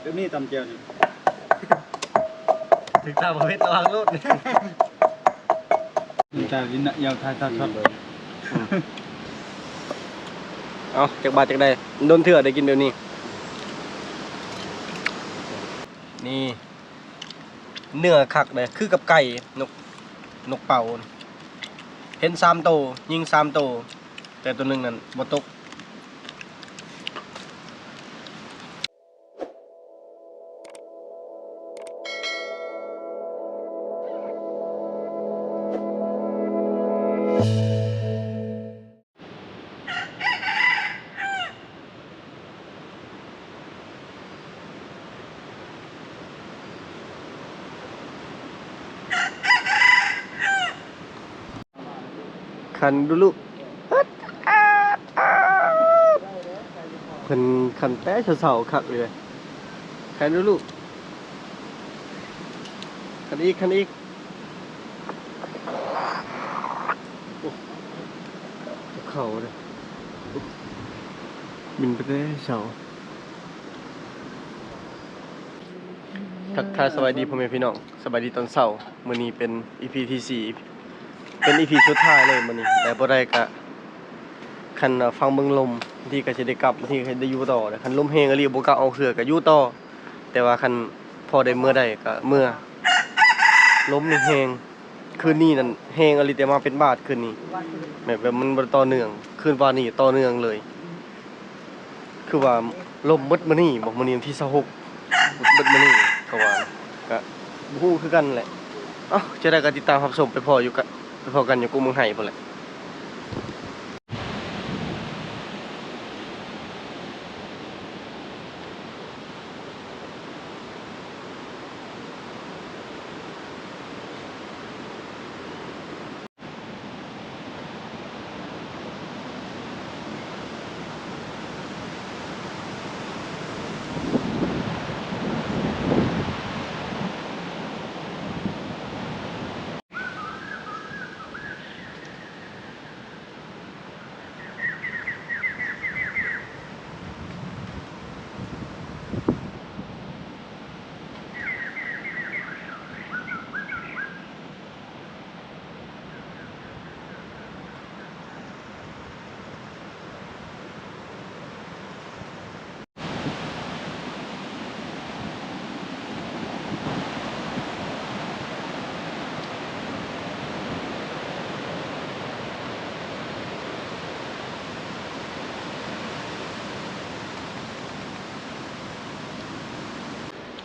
เดี๋ยวนี้ตำเจียวนี่ถึงตาประเภทระวังรถนี่แต่ดินน่ะยาวทายทายทอดเอาจากบาทจากใดโดนเถื่อได้กินเดี๋ยวนี้ นี่ เนื้อคักเลยคือกับไก่นกนกเป่า เห็นสามโตวยิงสามโตวแต่ตัวหนึ่งนั่นบ่ตก คันดูลูกเพิ่นคันแต่เสาๆคักเลยคันดูลูกคันอีกคันอีกโอ้เขาเลยบินไปได้เสาทักทายสวัสดีพ่อแม่พี่น้องสวัสดีตอนเช้ามื้อนี้เป็น EP ที่สี่ เป็นอีพีสุดท้ายเลยมันนี่แต่บ่ได้ก็คันฟังเบิ่งลมที่ก็สิได้กลับที่ก็ได้อยู่ต่อแต่คันลมแฮงอีหลีบ่กล้าเอาเขือก็อยู่ต่อแต่ว่าคันพอได้เมื่อใดก็เมื่อลมนี่แฮงคืนนี้นั่นแฮงอลีแต่มาเป็นบาทคืนนี้แบบแบบมันบ่ต่อเนื่องคืนวานนี้ต่อเนื่องเลย คือว่าลมเบิดมื้อนี้บ่มื้อนี้วันที่26เบิดมื้อนี้ก็ว่าก็บ่ฮู้คือกันแหละเอ้าจะได้ก็ติดตามรับชมไปพออยู่กัน พอกันอยู่กูมึงไห้พุ่นแหละ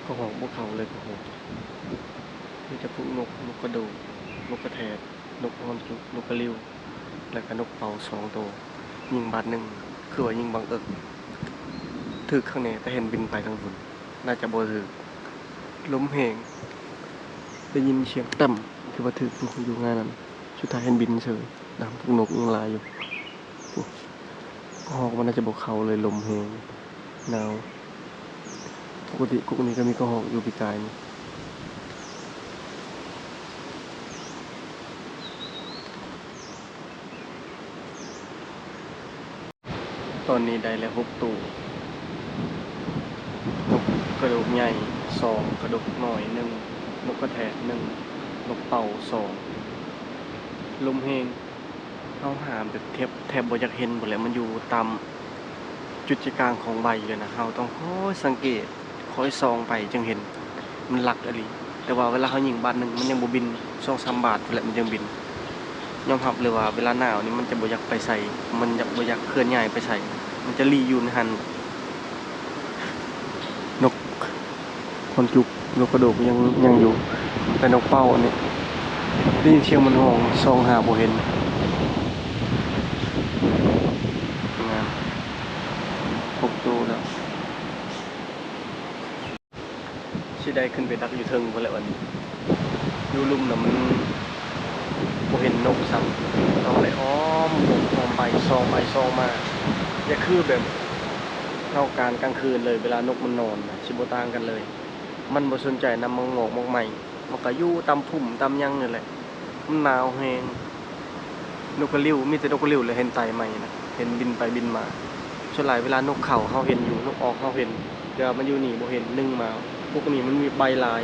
ก็หองพวกเขาเลยก็หองนี่จะพวกนกนกกระโดดนกกระแทดนกฮอนจุกนกกระลิ้ว แล้วก็นกเป่าสองตัว ยิงบาดหนึ่งคือว่ายิงบังเอิญถือข้างในแต่เห็นบินไปทางบนน่าจะบ่ถือล้มแหงได้ยินเสียงต่ำคือว่าถืออยู่งานนั้นสุดท้ายเห็นบินเฉยนะพวกนกยังลายอยู่ก็หอกมันน่าจะบกเขาเลยลมแหงหนาวปกติกุ๊กนี้ก็มีกระหอกอยู่ปีกายนี่ ตอนนี้ได้แล้วหกตัวนกกระดูกใหญ่สองกระดูกหน่อยหนึ่งนกกระแทกหนึ่งนกเป่าสองลมเฮงเข้าหามแบบแทบแทบบอยากเห็นหมดแล้วมันอยู่ตามจุดใจกลางของใบเลยนะเราต้องคอยสังเกตคอยซองไปจึงเห็นมันหลักอะไรแต่ว่าเวลาเขายิงบาทหนึ่งมันยังบบินสองสามบาทแหละมันยังบิน ยอมรับเลยว่าเวลาหนาวนี่มันจะบ่อยากไปใส่ มันจะบ่อยากเคลื่อนย้ายไปใส่ มันจะรีอยูในหัน นกคนจุกนกกระโดกยังยังอยู่ แต่นกเป้าอันนี้ได้ยินเสียงมันห้องซองหาบ่เห็นงานหกตัวแล้วสิได้ขึ้นไปดักอยู่เทิงพุ่นแหละวันนี้อยู่ลุ่มน่ะมัน บ่เห็นนกซ้ำต้องเลยอ้อมบกอ้อมไปซองไปซองมาอย่าคือแบบเท่าการกลางคืนเลยเวลานกมันนอนนะชิบ่ต่างกันเลย มันบ่สนใจนำมางงอกมากใหม่มันก็ยู่ตามพุ่มตามยังนี่แหละมันหนาวแฮงนกกระริ้วมีแต่นกกระริ้วเลยเห็นไตใหม่นะเห็นบินไปบินมาส่วนหลายเวลานกเข่าเฮาเห็นอยู่นกออกเฮาเห็นเดี๋ยวมันอยู่นี่บ่เห็นนึ่งมาพวกนี้มันมีใบลาย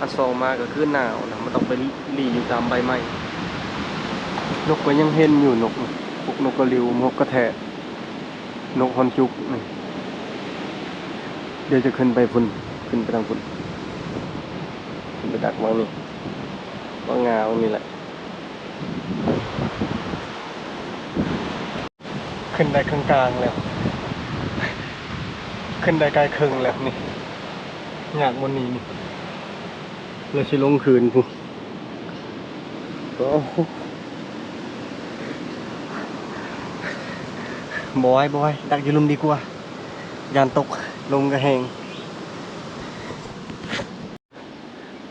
อันสองมาก็คือหนาวนะมันต้องไปหลีอยู่ตามใบไม้ นกก็ยังเห็นอยู่นกพวกนกกระริวนกกระแทะนกฮอนจุกนี่เดี๋ยวจะขึ้นไปพุ่นขึ้นไปทางพุ่นขึ้นไปดักวางนี่วางงาวางนี่แหละ ขึ้นได้กลางๆแล้ว ขึ้นได้ใกล้ครึ่งแล้วนี่อยากบนนี้นี่เราชิลงคืนพูโอ้โห บอยบอยดักอยู่ลุมดีกว่ายานตกลมกระแหง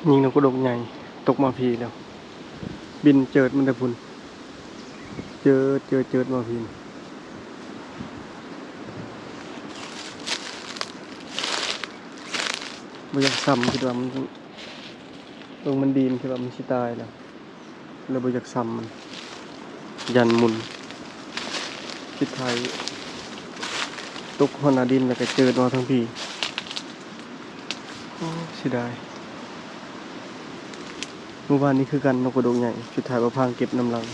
ยิงนกกระดกใหญ่ตกมาพีแล้ว บินเจิดมันตะพุนเจอเจอเจิดมาพีนบ่อยากซ้ำคิดว่ามันลงมันดีนคิดว่ามันสิตายแล้วเลยบอยากซ้ำมัน ยันมุน คิดไทยตกหอนาดินแล้วก็เจอมาทั้งพี่โอ้เสียดายเมื่อวานนี้คือกันนกกระโดงใหญ่สุดท้ายว่าพางเก็บน้ำลัง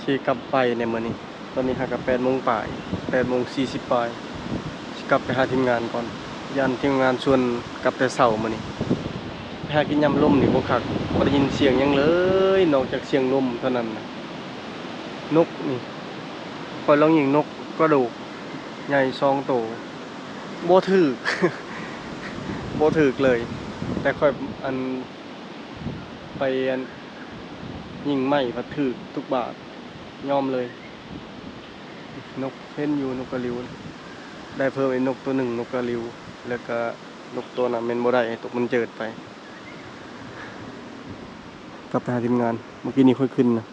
ชีกลับไปในมื้อนี้ ตอนนี้หากับ8โมงปลาย8โมง40ปลายกลับไปหาทีมงานก่อนยันทีมงานชวนกลับแต่เสาร์มานี่ไปหากินยำลมนี่บ่คักบ่ได้ยินเสียงยังเลย นอกจากเสียงลมเท่านั้นนะ นกนี่คอยลองยิงนกกระโดกใหญ่ซองโตโบ่ถึกบ่ถึกเลย แต่ค่อยอันไปอันยิงไม่พัดถึกทุกบาทยอมเลย นกเห็นอยู่นกกระริว ได้เพิ่มไอ้นกตัวหนึ่งนกกระริว แล้วก็นกตัวนั้นเป็นโบได้ตกมันเจิดไป กลับไปหาทีมงาน เมื่อกี้นี้ค่อยขึ้นนะ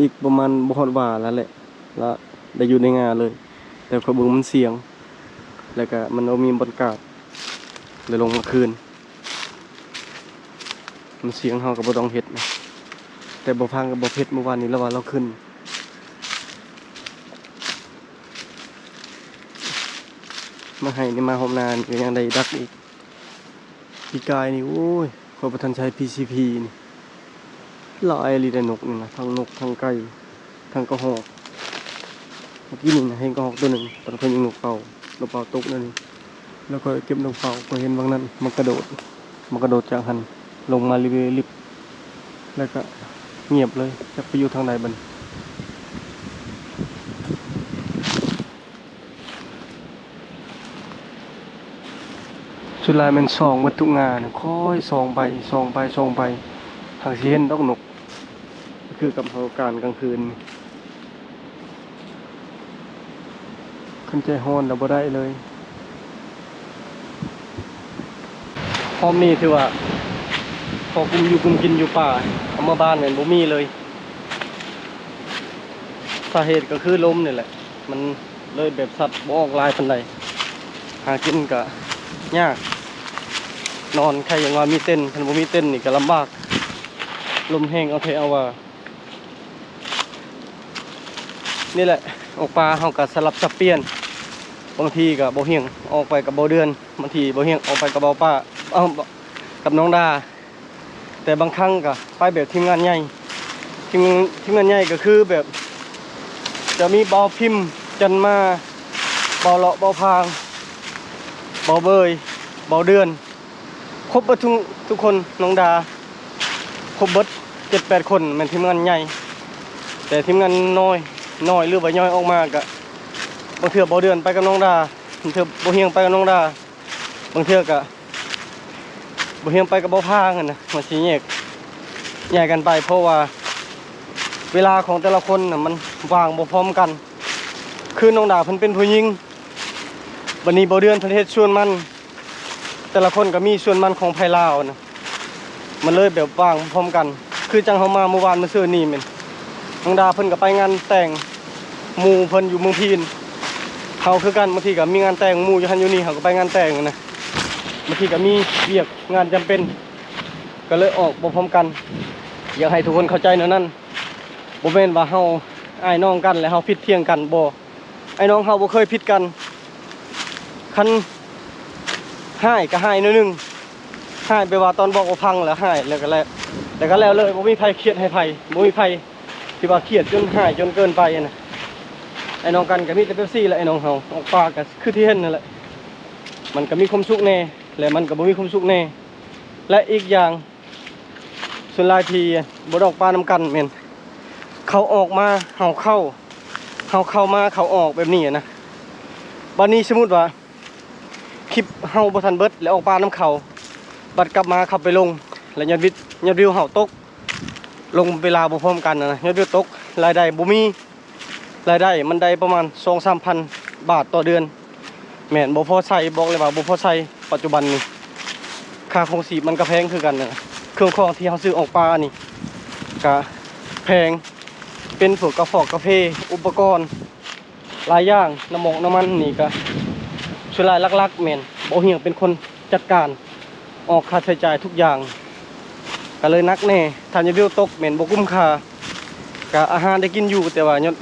อีกประมาณบ่อดว่าแล้วแหละ แล้วได้อยู่ในงานเลย แต่ขอบิ่งมันเสียง แล้วก็มันเอามีบรรยากาศเลยลงมาคืน มันเสียงเฮาก็บ่ต้องเฮ็ดนะแต่บ่พังก็บ่เฮ็ดเมื่อวานนี้แล้วว่าเราขึ้นมาให้นี่มาหอมนานก็ยังได้ดักอีกปีกายนี่โอ้ยขอประทานใช้ PCP นี่ ลายลีแต่นกนี่นะทั้งนกทั้งไก่ทั้งกระหอกเมื่อกี้นี่นะเห็นกระหอกตัวหนึ่งตอนเขายิงนกเป่านกเป่าตกนั่นแล้วก็เก็บนกเป่าก็เห็นบางนั้นมันกระโดดมันกระโดดจากหันลงมาลิบลิบแล้วก็เงียบเลยจะไปอยู่ทางไหนบันสุดท้ายมันซองวัตถุงานค่อยซองไปซองไปซองไปทางสิเห็นดอกนก คือกับเหตุการกลางคืนนี่คันใจฮ้อนแล้วบ่ได้เลยพร้อมนี่ถือว่าพอกุมอยู่กุมกินอยู่ป่าเอามาบ้านเนี่ยบ่มีเลยสาเหตุก็คือลมนี่แหละ มันเลยแบบสัตว์บออกลายปานใดหากินก็ยาก นอนใครอย่างว่ามีเต้นคันบ่มีเต้นนี่ก็ลำบาก ลมแห้งเอาเทเอาว่า นี่แหละออกปลาเฮาก็สลับสับเปลี่ยนบางทีก็บ่เฮียงออกไปกับบ่เดือนบางทีบ่เฮียงออกไปกับเบาป้าเอ้ากับน้องดา แต่บางครั้งก็ไปแบบทีมงานใหญ่ทีมทีมงานใหญ่ก็คือแบบ จะมีเบาพิมพ์จันมาเบาเลาะเบาพางเบาเบยเบาเดือน ครบทุกทุกคนน้องดา ครบเบิดเจ็ดแปดคนแมันทีมงานใหญ่ แต่ทีมงานน้อย น้อยหรือว่าย่อยออกมาก็บางเทื่อบ่เดือนไปกับน้องดาบางเทื่อบ่เฮียงไปกับน้องดาบางเทื่อก็บ่เฮียงไปกับบ่พากันนะมันสิแยกแยกกันไป เพราะว่า เวลาของแต่ละคนน่ะมันวางบ่พร้อมกัน คือน้องดาเพิ่นเป็นผู้หญิงบัดนี้บ่เดือนเพิ่นเฮ็ดชวนมัน แต่ละคนก็มีส่วนมันของไผลาวนะมันเลยแบบว่างพร้อมกัน คือจังเขามาเมื่อวานมื่อเช้านี่แม่นน้องดาเพิ่นก็ไปงานแต่ง หมู่เพิ่นอยู่เมืองพีนเขาคือกันบางทีก็มีงานแต่งหมู่อยู่หันอยู่นี่เขาก็ไปงานแต่งนะบางทีก็มีเวียกงานจำเป็น ก็เลยออกบ่พร้อมกันอยากให้ทุกคนเข้าใจแนวนั้นบ่แม่นว่าเฮาไอ้น้องกันแล้วเฮาผิดเที่ยงกันบ่ไอ้น้องเฮาบ่เคยผิดกันคันหายก็หายนิดนึงหายไปว่าตอนบอกว่าพังแล้วหายแล้วก็แล้วแล้วก็แล้วเลยบ่มีไผเครียดให้ไผบ่มีไผที่ว่าเครียดจนหายจนเกินไปอะนะ ไอ้น้องกันก็มีแต่เป๊ปซี่แหละไอ้น้องเฮาออกปลาก็คือที่เห็นนั่นแหละมันก็มีความสุขแน่และมันก็บ่มีความสุขแน่และอีกอย่างส่วนลายทีบ่ดออกปลานํกันแม่นเขาออกมาเฮาเข้าเฮาเข้ามาเขาออกแบบนี้นะบันนี้สมมติว่าคลิปเฮาบ่ทันเบิดแล้วออกปลาน้ำเขาบัดกลับมาขับไปลง แล้วยอดวิดยอดวิวเฮาตกลงเวลาบ่พร้อมกันนะนะยอดวิวตกรายได้บ่มี รายได้มันได้ประมาณ2-3,000บาทต่อเดือนแม่นบ่พอใช้บอกเลยว่าบ่พอใช้ปัจจุบันนี้ค่าครองชีมันก็แพงคือกันนะเครื่องของที่เฮาซื้อออกปลานี่ก็แพงเป็นพวกกระฟอกกาแฟอุปกรณ์หลายอย่างน้ำมอกน้ำมันนี่ก็ช่วยลายลักๆแม่นบ่เฮียงเป็นคนจัดการออกค่าใช้จ่ายทุกอย่างก็เลยนักแน่ทานยาวิวตกแม่นบ่คุ้มค่าก็อาหารได้กินอยู่แต่ว่ายอด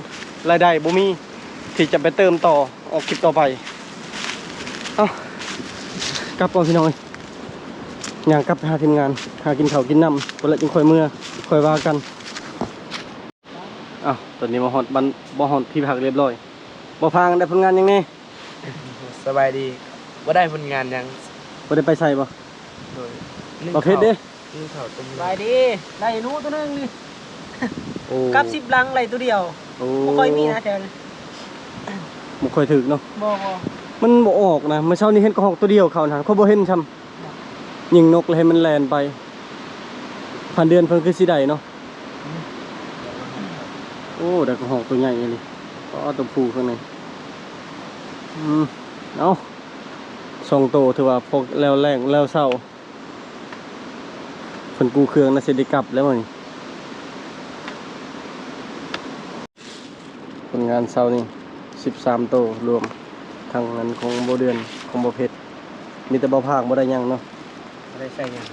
รายได้บ่มีที่จะไปเติมต่อออกคลิปต่อไปเอ้ากลับก่อนพี่น้อยย่างกลับไปหาทีมงาน หากินข้าวกินน้ำบ่ละจึงค่อยเมื่อค่อยว่ากันอ้าวตอนนี้มาฮอดบ้านบ่ฮอดที่พักเรียบร้อยบ่พังได้ผลงานยังไงสบายดีว่าได้ผลงานยังบ่ได้ไปใส่บ่โดยประเภทเด้นึ่งข้าวต้มไปดีได้หนูตัวหนึงนี่โอ้กับสิบลังไรตัวเดียวโอ้ บ่ค่อยมีนะแถวนี้บ่ค่อยถึกเนาะ บ่บ่มันบ่ออกนะเมื่อเช้านี้เห็นกระหอกตัวเดียวเขานะเขาบ่เห็นซ้ำยิงนกเลยให้มันแล่นไปผ่านเดือนเพิ่นคือสิได้เนาะ โอ้ได้กระหอกตัวใหญ่เลยก็ตัวผู้ข้างในอืมเอาสองโตวถือว่าพกแล้วแรงแล้วเศร้าเพิ่นกูเครื่องน่ะสิได้กลับแล้วมื้อนี้ ผล งานเช้านี่สิบสามโตรวมทางนั้นของโบเดือนของโบเพชรมีแต่บ่ภาคบ่ได้ยังเนาะบ่ได้ใส่ยัง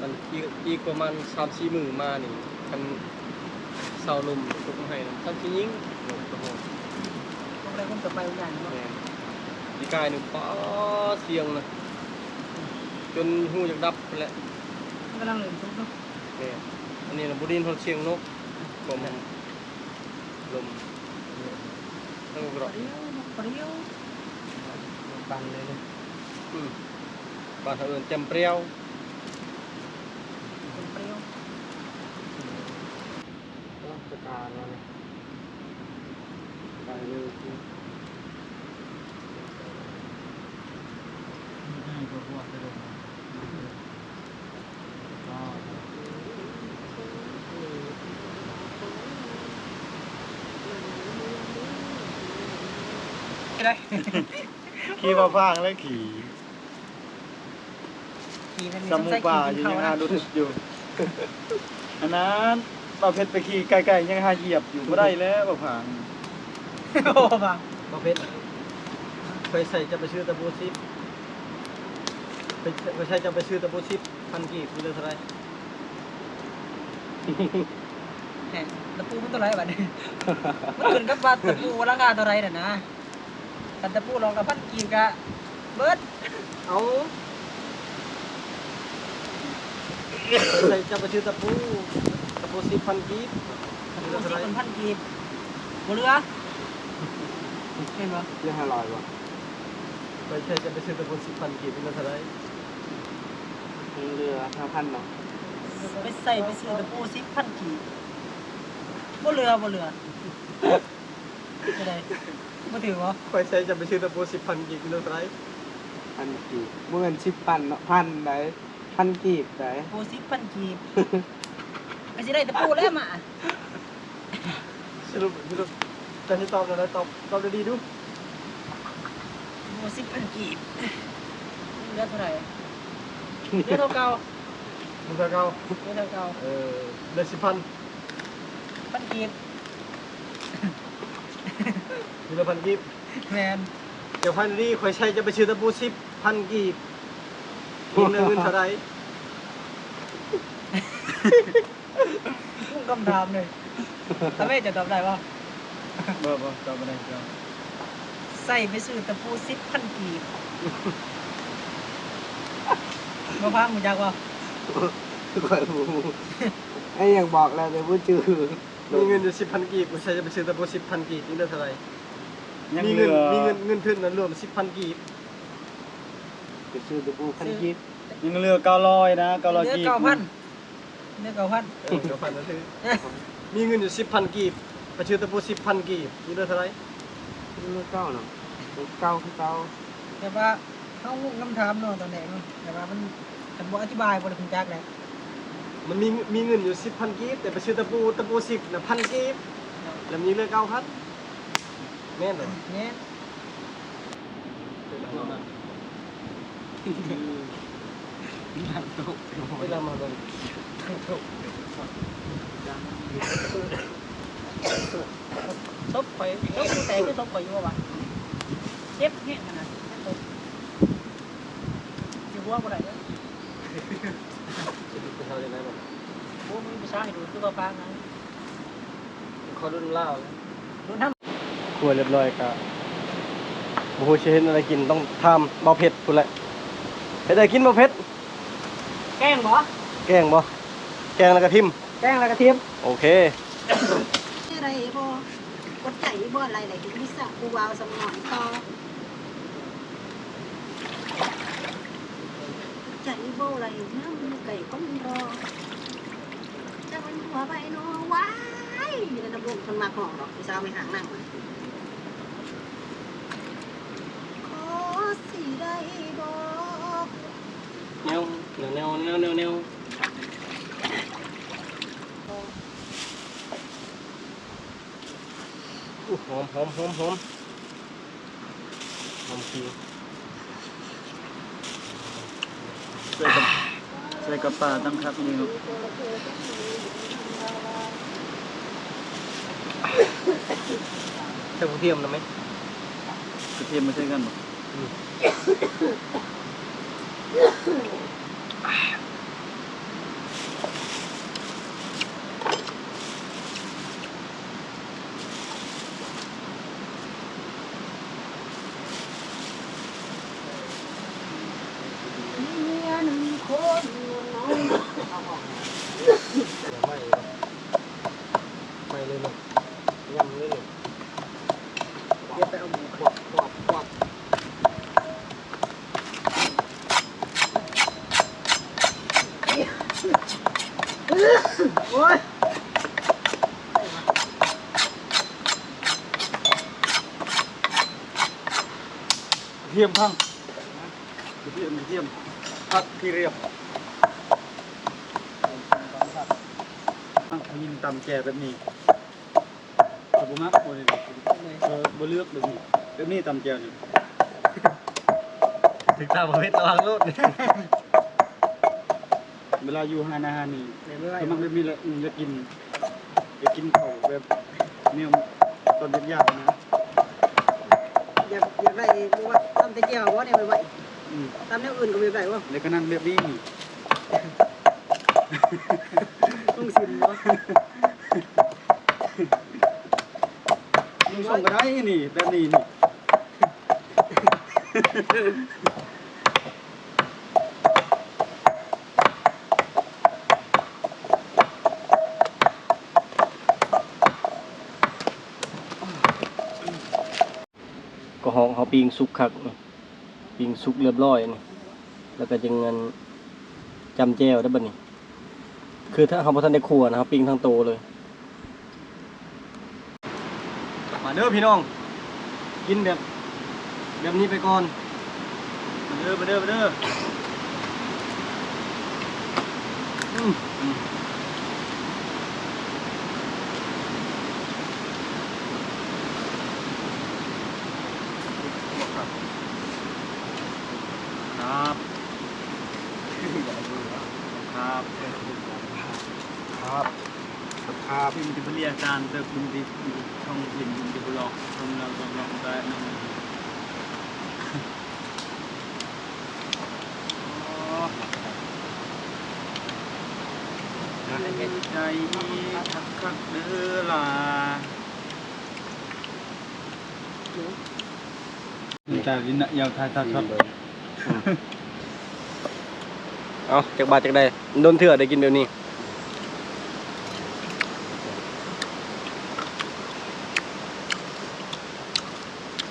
มันอีกอีกประมาณสามสี่มือมานี่คันเสาลมทุกให้นะทำสิยิง ต้องได้คนต่อไปอุญาณบ่แม่นดีกายหนึ่งป้อเสียงนะจนหูอยากดับไปแล้วกำลังเล่นทุกเนาะ แม่นอันนี้นะบุดินเขาเชียงนกผมลมตั้งก ป ระ เดียวปเดียว ปันเลยเลย อืมบ้านเขาเอิ้นจำเปรี้ยว เป็นเปรี้ยว ต้องจัดการมาเลย ไปเลยได้ขี่มาฟางแล้วขี่ขี่นั่นสมุป่าอยู่ยังหาดูทึกอยู่อันนั้นปลาเพชรไปขี่ไกลๆยังหาเหยียบอยู่บ่ได้แล้วบ่ผ่านโอ้บังประเภทเคยใส่จะไปชื่อตะบูซิปไปไปใส่จะไปชื่อตะบูซิปพันกี่คือเท่าไหรแหมตะปูมันเท่าไหร่บัดนี้มันขึ้นกับว่าตะปูราคาเท่าไหร่น่ะนะ คันตะปูลองกับพันกีบกะเบิดเอาไปใส่จะไปชื่อตะปูตะบูซิปพันกี่ตะปูสิเป็นพันกีบบ่เหลือเห็นบ่เรื่องห้าร้อยบ่ไปใส่จะไปชื่อตะบูซิปพันกี่เป็นเท่าไหรเรือห้าพันเนาะไปใส่ไปซื้อตะปูสิพันกีบบ่เหลือบ่เหลือจะได้ บ่ถือบ่ไปใส่จะไปชื่อตะบูซิปพันกี่เป็นเท่าไหรพันกีบเมื่อเงินสิบพันเนาะพันไหนพันกีบไหนปูสิบพันกีบก็สิได้แต่ปูแล้วมาสรุปสรุปจะให้ตอบอะไรตอบตอบดีๆดูปูสิบพันกีบเลือดเท่าไหร่เลือดเท่าเก่ามึงจะเกาเลือดเท่าเก่าเออเดือนสิบพันพันกีบ มีละพันกีบแมนเดี๋ยวพันนี้ข่อยใช้จะไปชื่อตะปูสิบพันกีบกินเงินเท่าไรพุ่งคำถามเลยทำไมจะตอบได้ว่าบ่บ่จำบ่ได้จใส่ไปซื้อตะปูสิบพันกีบมาพังมึงจักว่าข่อยบ่ฮู้ไอ้ยังบอกแล้วแต่บ่จื้อมีเงินอยู่สิบพันกีบกูใช้จะไปซื้อตะปูสิบพันกีบนี่ได้เท่าไรำ ยังมีเหเงิลืนอมีเงินเงินทุนนั้นรวมสิบพันกีบไปซื้อตะปูคันกีบยังเหลือ900นะ900เนื้อกีบเก้าพันเนื้อเก้าพันเออเดี๋ยวพันนะซื้อมีเงินอยู่สิบพันกีบไปซื้อตะปูสิบพันกีบนี่ได้เท่าไรเมื่อเก่าเนาะเก่าคือเก่าแต่ว่าเขางงคำถามเนาะตอนแรกเนาะแต่ว่ามันกันบ่อธิบายบ่ได้คุณจักเลยมันมีมีเงินอยู่สิบพันกีบแต่ไปซื้อตะปูตะปูสิบนะพันกีบแล้วมีเหลือเก้าพัน แม่นเลยเนี่ยเวลามาเลยซบไปซบแต่ก็ซบไปอยู่ว่าเจ็บแห้งข คือว่าฟังนะขอรุ่นเล่าเลยดูทำครัวเรียบร้อยครับโอ้โหเชนอะไรกินต้องทำเบาเผ็ดพุ่นแหละเฮ็ดได้กินเบาเผ็ดแกงบ่แกงบ่แกงแล้วก็ทิมแกงแล้วกระเทียมโอเคอะไรบ่กดใจบ่อะไรไหนถึงมิสะกูวาวสมองต่อใจบ่อะไรน้ำไก่ก้นรอจะมันหัวไปเนาะว้ายมีแต่น้ำลงคนมาของดอกพี่สาวไม่ห่างนั่งขอ สิได้บ่แนวแนวแนวแนวแนวอู้หอมหอมหอมหอมหอมจริงใส่กับใส่กับปลาตั้งครับนี่เนาะใส่กระเทียมนะไหมกระเทียมมาใช้กันบ่ เมียหนึ่งคนน้อง ไม่ไม่เลยเนาะยำเลยเนาะ เดี๋ยวไปเอาหมู ปวดปวดปวด โอ้ยกระเทียมข้างกระเทียมกระเทียมผัดที่เรียบอันนี้ตำแก่แบบนี้แต่บ่มักบ่เลยเออบ่เลือกแบบนี้แบบนี้ตำแจ่วนี่ถึงตาประเภทระวังโลดเว ลาอยู่หานอาหารนี่เดี๋ยวไม่ไหวก็มักแบบนี้แหละอืมจะกินจะกินข้าวแบบเนี่ยตอนยากๆนะอยากอยากได้บ่ว่าตำตะเกียบบ่ได้ไปไหวอืมตำแนวอื่นก็ไม่ไหวว่าแล้วก็นั่งแบบนี้นี่ต้องสินบ่ลุงส่งก็ได้นี่แบบนี้นี่ ปิงสุกคับปิงสุกเรียบร้อยนี่แล้วก็จึงเงินจำแจวได้บ่นี่คือถ้าเขาบ่ทันได้ครัวนะครับ ปิงทั้งโตเลย มาเด้อพี่น้อง กินแบบ แบบนี้ไปก่อน มาเด้อมาเด้อมาเด้อ ครับครับครับพิมพ์ที่เรียกอาจารย์เติมคุณดิสช่องพิมพ์ที่บล็อกช่องเราช่องได้นั่งใจทักทักเดือลาใจวินยาวทายตาชดเลย เอาจากบาทจากใดโดนเถื่อได้กินเดี๋ยวนี้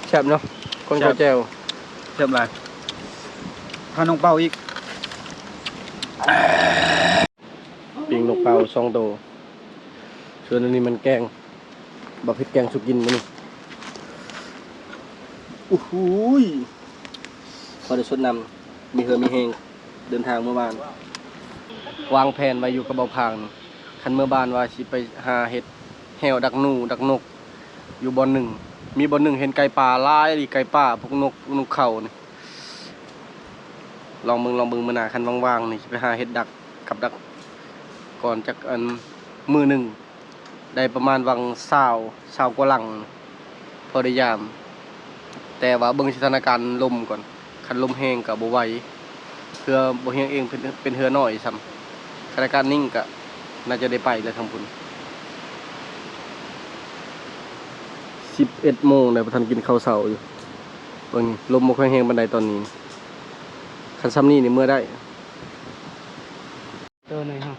แซ่บเนาะคนข้าวแจวเจ็บไรพาน้องเป้าอีกปิงนกเป่าสองตัวส่วนอันนี้มันแกงบักเพ็ดแกงสุกินมันนี่อู้หูยพอได้สดนำมีเหือมีเฮง เดินทางเมื่อวาน วางแผนไว้อยู่กับเบาพางคันเมื่อบานว่าสิไปหาเห็ดแหวดักหนูดักนก อยู่บอนหนึ่ง มีบอนหนึ่งเห็นไก่ป่าลายอีไก่ป่าพวกนกนกเขานี่ลองมึงลองมึงมาหนาคันว่างๆนี่ไปหาเห็ดดักกับดัก ก่อนจากอันมือหนึ่งได้ประมาณวังเศร้าเศร้ากว่าหลังพอได้ยาม แต่ว่าเบิ่งสถานการณ์ลมก่อน คันลมแห้งกับบ่ไหว เพื่อบ่แห้งเองเป็นเป็นเฮือน้อยซ้ำสถานการณ์นิ่งก็น่าจะได้ไปแล้วทั้งพุ่น11โมงแล้วบ่ทันกินข้าวเช้าอยู่เบิ่งนี่ลมบ่ค่อยแห้งปานใดตอนนี้คันซ้ำนี้นี่เมื่อได้ตัวหน่อยฮะ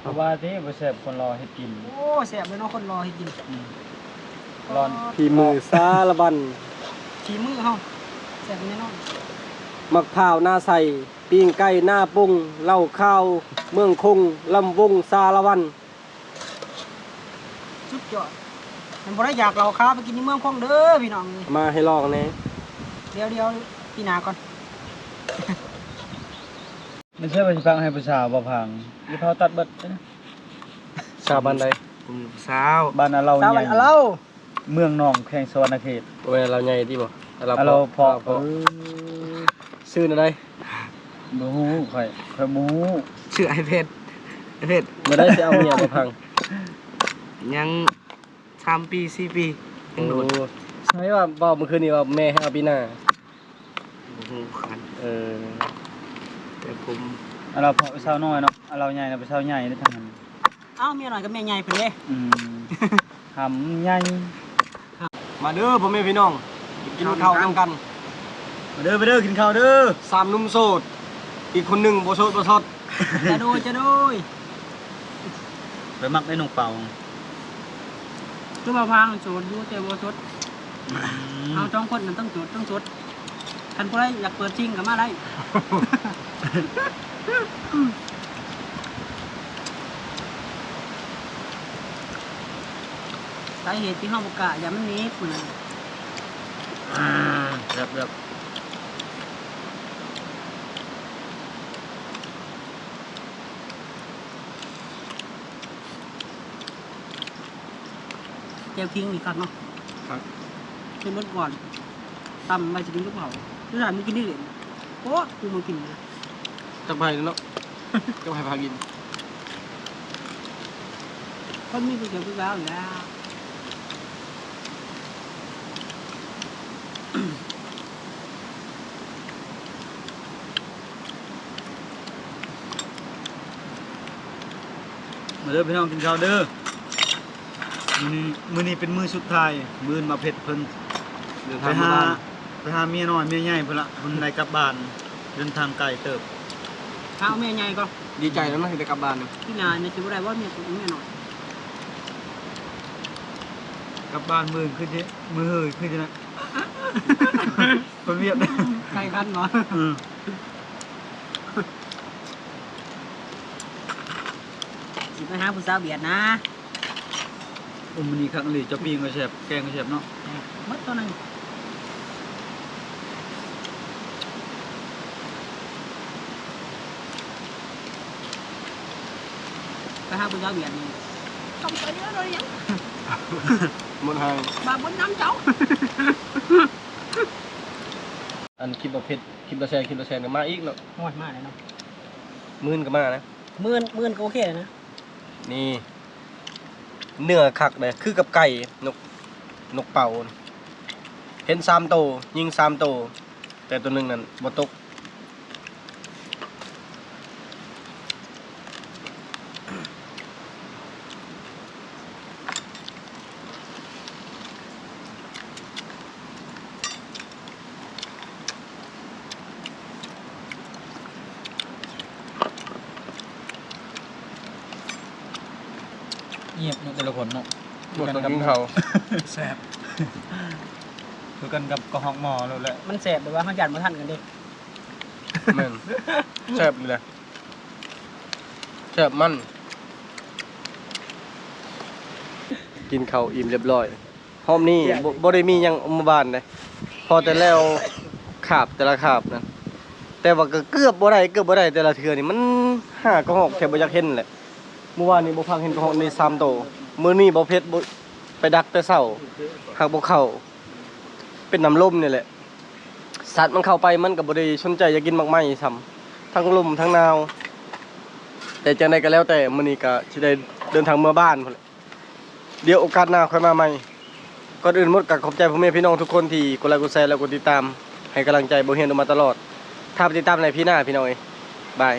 เพราะว่าที่บ่แซ่บคนรอเฮ็ดกิน โอ้แซ่บเลยเนาะคนรอให้กินอืมร้อน พี่มือซาละบันขี่มือเฮาแซ่บแน่นอน มักพร้าวหน้าใสปิ้งไก่หน้าปุ้งเหล้าข้าว เมืองคงลำวงซาละวัน สุดยอดมันบ่ได้อยากเราค้าไปกินในเมืองคงเด้อพี่น้องนี่มาให้ลองแหน่เดี๋ยวเดี๋ยวพี่นาก่อนไม่ใช่ว่าสิฟังให้ผู้สาวบ่พังอีพาตัดเบิดนะชาวบ้านใดผมสาวบ้านอาเราสาวใหไว้ญ่เอาเราเมืองหนองแข่งสวรรณเขตโอ้ยเราใหญ่ที่บ่อาเราพอพอซื้อ หน่อยได้บ่ฮู้ข่อยข่อยบ่ฮู้ชื่อไอเพชรไอเพชรมาได้สิเอาเมียมาพังยังสามปีสี่ปียังโดนโอ้ใช่ว่าเว้าเมื่อคืนนี้ว่าแม่ให้เอาปีหน้าโอ้โหขันเออแต่ผมอาเราพอไปสาวน้อยเนาะอาเราใหญ่นะไปสาวใหญ่ได้ทางนั้นเอ้าเมียหน่อยกับเมียใหญ่เพิ่นเด้อืมหำใหญ่มาเด้อพ่อแม่พี่น้องกินข้าวนำกัน มาเด้อไปเด้อกินข้าวเด้อสามหนุ่มโสด อีกคนหนึ่งบ่โสดบ่ทอดจะโดยจะโดยไปมักได้นงเป่าคือบ่พังโสดอยู่แต่บ่สดเอาจ้องคนมันต้องโสดต้องสดคันผู้ใดอยากเปิดจริงก็มาได้สาเหตุที่ห้องประกาศอย่ามันหนี้คุณน่ะแบบแบบ เจียวคิงอีกครับเนาะครับขึ้นรถก่อนตำไปจะกินลูกเผาทุกท่านมึงกินได้เลยโอ้กูมากินนะจักไปเนาะจักไปพากินคนมีก๋วยเตี๋ยวก๋วยแล้วอยู่แล้วมาเด้อพี่น้องกินข้าวเด้อ มื้อนี้มื้อนี้เป็นมื้อสุดท้ายมื้อมาเผ็ดเพิ่นเดินไปทางหามาบ้านไปหาเมียน้อยเมียใหญ่เพิ่นละเพิ่นได้กลับบ้านเดินทางไกลเติบข้าวแม่ใหญ่ก็ดีใจแล้วนะที่ได้กลับบ้านเนี่ยพี่นายในชีวิตไรว่าเมียตัวแม่หน่อยกลับบ้านมื้อขึ้นสิมื้อเฮ้ยขึ้นสินะคนเวียดนะใครคันเนาะอืมสิไปหาผู้สาวเบียดนะ อุ้มมื้อนี้คักอีหลีเจ้าปีงก็แซ่บแกงก็แซ่บเนาะหมดตัวนั้นไปหาผู้สาวเบียดนี่ต้องไปเยอะเลยยังหมดทางบาบนน้ำเจ้าอันคลิปบ่เผ็ดคลิปละแชร์คลิปละแชร์เนี่ยมาอีกเนาะหมดมากเลยเนาะมื่นก็มานะ หมื่นหมื่นก็โอเคเลยนะนี่ เนื้อคักเลยคือกับไก่นกนกเป่า เห็นสามโตยิงสามโต แต่ตัวหนึ่งนั่นบ่ตก งียบเนาะแต่ละคนเนาะ หมดตอนกินข้าวแซ่บคือกันกับกระหองหมอแล้วแหละมันแสบหรือว่าเขาหยันมาทันกันเดิแม่นแซ่บเลยนะแซ่บมัน กินข้าวอิ่มเรียบร้อยหอมนี่บ่บ่ได้มีหยังอมบานเลยพอแต่แล้วขาบแต่ละขาบนั่นแต่ว่าก็เกือบบ่ได้เกือบบ่ได้แต่ละเทื่อนี่มันหากระหอกแค่บ่อยากเห็นแหละเมื่อวานนี้บ่พังเห็นกระหอกใน3โตวมื้อนี้บ่เพชรบ่ ไปดักแต่เช้าหากบ่เข้า เป็นน้ำลมนี่แหละ สัตว์มันเข้าไปมันก็บ่ได้สนใจอยากกินมากมายซ้ำทั้งลมทั้งนาว แต่จังไดก็แล้วแต่มื้อนี้ก็สิได้เดินทางเมื่อบ้านพุ่นแหละเดี๋ยวโอกาสหน้าค่อยมาใหม่ก่อนอื่นหมดก็ขอบใจพ่อแม่พี่น้องทุกคนที่กดไลค์กดแชร์แล้วกดติดตาม ให้กำลังใจโบเฮียนมาตลอด ถ้าไปติดตามในพี่หน้าพี่น้อยบาย